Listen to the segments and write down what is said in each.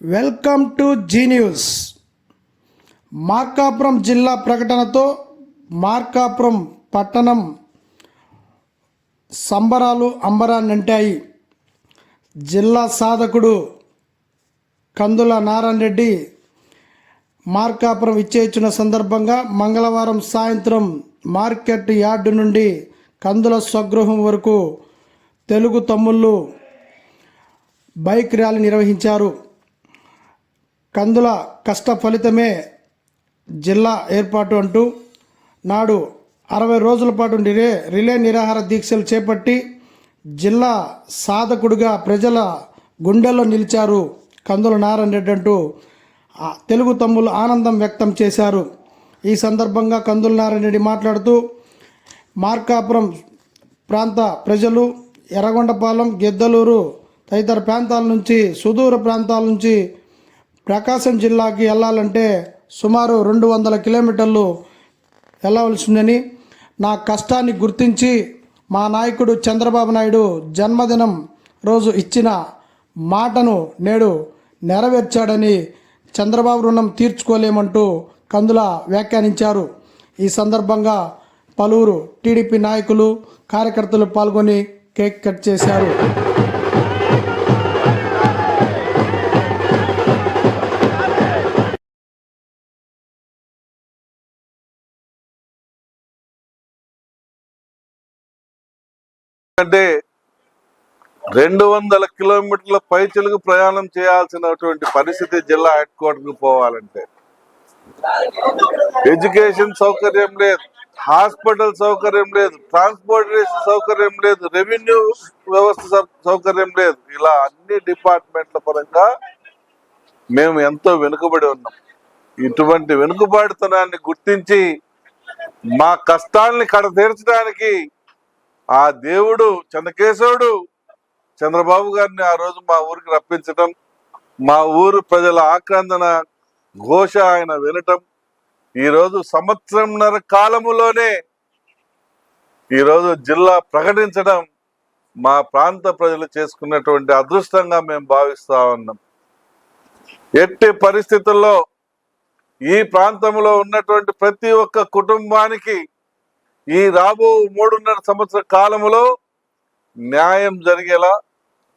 Welcome to Zee news. Markapuram జిల్లా ప్రకటనతో మార్కాపురం పట్టణం సంబరాలు అంబరాన్నంటాయి. జిల్లా సాధకుడు కందుల నారాయణ రెడ్డి మార్కాపురం ఇచ్చేచ్చిన సందర్భంగా మంగళవారం సాయంత్రం మార్కెట్ యార్డు నుండి కందుల స్వగృహం వరకు తెలుగు తమ్ముళ్ళు బైక్ ర్యాలీ నిర్వహించారు. కందుల కష్ట ఫలితమే జిల్లా ఏర్పాటు అంటూ నాడు అరవై రోజుల పాటు రిలే రిలే నిరాహార దీక్షలు చేపట్టి జిల్లా సాధకుడిగా ప్రజల గుండెల్లో నిలిచారు కందుల నారాయణ రెడ్డి అంటూ తెలుగు తమ్ములు ఆనందం వ్యక్తం చేశారు. ఈ సందర్భంగా కందుల నారాయణ రెడ్డి మాట్లాడుతూ మార్కాపురం ప్రాంత ప్రజలు ఎర్రగొండపాలెం గిద్దలూరు తదితర ప్రాంతాల నుంచి సుదూర ప్రాంతాల నుంచి ప్రకాశం జిల్లాకి వెళ్ళాలంటే సుమారు రెండు వందల కిలోమీటర్లు వెళ్ళవలసిందని నా కష్టాన్ని గుర్తించి మా నాయకుడు చంద్రబాబు నాయుడు జన్మదినం రోజు ఇచ్చిన మాటను నేడు నెరవేర్చాడని చంద్రబాబు రుణం తీర్చుకోలేమంటూ కందుల వ్యాఖ్యానించారు. ఈ సందర్భంగా పలువురు టీడీపీ నాయకులు కార్యకర్తలు పాల్గొని కేక్ కట్ చేశారు. అంటే రెండు వందల కిలోమీటర్ల పైచలకు ప్రయాణం చేయాల్సినటువంటి పరిస్థితి జిల్లా హెడ్ క్వార్టర్కు పోవాలంటే. ఎడ్యుకేషన్ సౌకర్యం లేదు హాస్పిటల్ సౌకర్యం లేదు ట్రాన్స్పోర్టేషన్ సౌకర్యం లేదు రెవెన్యూ వ్యవస్థ సౌకర్యం లేదు. ఇలా అన్ని డిపార్ట్మెంట్ల పరంగా మేము ఎంతో వెనుకబడి ఉన్నాం. ఇటువంటి వెనుకబాటుతనాన్ని గుర్తించి మా కష్టాల్ని కడ తీర్చడానికి ఆ దేవుడు చంద్రకేశవుడు చంద్రబాబు గారిని ఆ రోజు మా ఊరికి రప్పించటం మా ఊరు ప్రజల ఆక్రందన ఘోష ఆయన వినటం ఈరోజు సంవత్సరంన్నర కాలములోనే ఈరోజు జిల్లా ప్రకటించడం మా ప్రాంత ప్రజలు చేసుకున్నటువంటి అదృష్టంగా మేము భావిస్తా ఉన్నాం. ఎట్టి పరిస్థితుల్లో ఈ ప్రాంతంలో ఉన్నటువంటి ప్రతి ఒక్క కుటుంబానికి ఈ రాబో మూడున్నర సంవత్సర కాలంలో న్యాయం జరిగేలా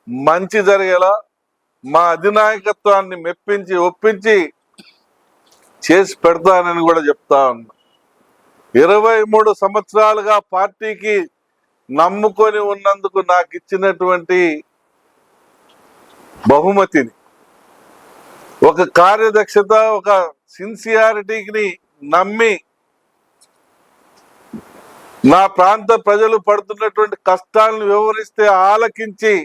మంచి జరిగేలా మా అధినాయకత్వాన్ని మెప్పించి ఒప్పించి చేసి పెడతానని కూడా చెప్తా ఉన్నా. ఇరవై మూడు సంవత్సరాలుగా పార్టీకి నమ్ముకొని ఉన్నందుకు నాకు ఇచ్చినటువంటి బహుమతిని ఒక కార్యదక్షత ఒక సిన్సియారిటీని నమ్మి నా ప్రాంత ప్రజలు పడుతున్నటువంటి కష్టాలను వివరిస్తే ఆలకించి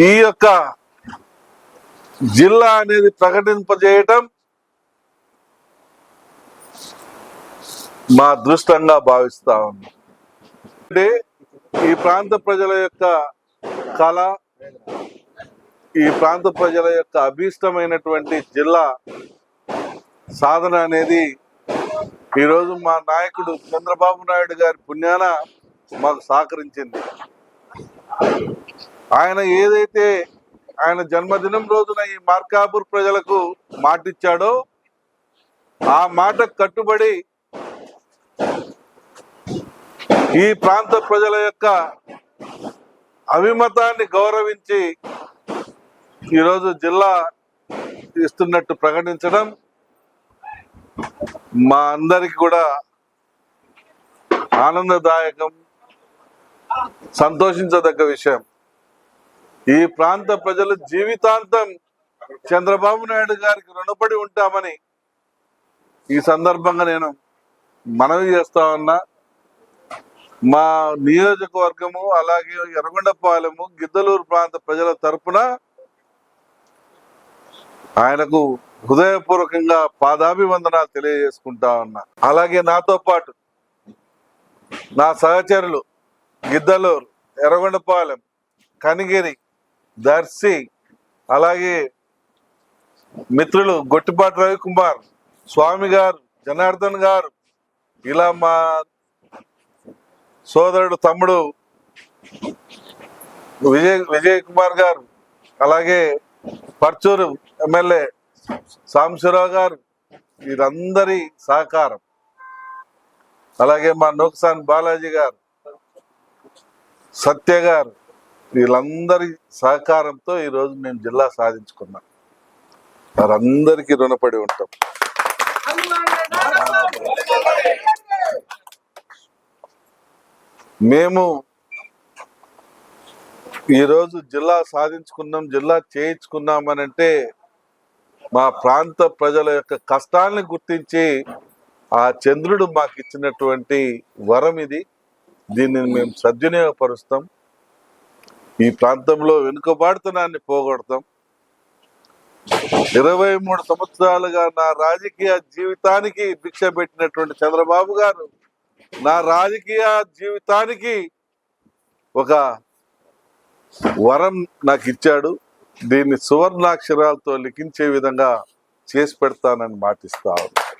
ఈ యొక్క జిల్లా అనేది ప్రకటింపజేయటం మా అదృష్టంగా భావిస్తా ఉన్నాం. అంటే ఈ ప్రాంత ప్రజల యొక్క కళ ఈ ప్రాంత ప్రజల యొక్క అభీష్టమైనటువంటి జిల్లా సాధన అనేది ఈరోజు మా నాయకుడు చంద్రబాబు నాయుడు గారి పుణ్యాన మాకు సహకరించింది. ఆయన ఏదైతే ఆయన జన్మదినం రోజున ఈ మార్కాపూర్ ప్రజలకు మాటిచ్చాడో ఆ మాట కట్టుబడి ఈ ప్రాంత ప్రజల యొక్క అభిమతాన్ని గౌరవించి ఈరోజు జిల్లా ఇస్తున్నట్టు ప్రకటించడం మా అందరికి కూడా ఆనందదాయకం సంతోషించదగ్గ విషయం. ఈ ప్రాంత ప్రజలు జీవితాంతం చంద్రబాబు నాయుడు గారికి రుణపడి ఉంటామని ఈ సందర్భంగా నేను మనవి చేస్తా ఉన్నా. మా నియోజకవర్గము అలాగే ఎర్రగొండపాలెము గిద్దలూరు ప్రాంత ప్రజల తరపున ఆయనకు హృదయపూర్వకంగా పాదాభివందనాలు తెలియజేసుకుంటా ఉన్నా. అలాగే నాతో పాటు నా సహచరులు గిద్దలూరు ఎర్రగొండపాలెం కనిగిరి దర్శి అలాగే మిత్రులు గొట్టిపాటి రవికుమార్ స్వామి గారు జనార్దన్ గారు ఇలా మా సోదరుడు తమ్ముడు విజయ్ విజయ్ కుమార్ గారు అలాగే పర్చూరు ఎమ్మెల్యే సాంబశివరావు గారు వీరందరి సహకారం. అలాగే మా నోక్సాన్ బాలాజీ గారు సత్య గారు వీళ్ళందరి సహకారంతో ఈరోజు మేము జిల్లా సాధించుకున్నాం. వారందరికీ రుణపడి ఉంటాం. మేము ఈరోజు జిల్లా సాధించుకున్నాం జిల్లా చేయించుకున్నామనంటే మా ప్రాంత ప్రజల యొక్క కష్టాలను గుర్తించి ఆ చంద్రుడు మాకు ఇచ్చినటువంటి వరం ఇది. దీన్ని మేము సద్వినియోగపరుస్తాం. ఈ ప్రాంతంలో వెనుకబాడుతనాన్ని పోగొడతాం. ఇరవై మూడు సంవత్సరాలుగా నా రాజకీయ జీవితానికి భిక్ష పెట్టినటువంటి చంద్రబాబు గారు నా రాజకీయ జీవితానికి ఒక వరం నాకు ఇచ్చాడు. దీన్ని సువర్ణాక్షరాలతో లిఖించే విధంగా చేసి పెడతానని మాటిస్తా ఉన్నాను.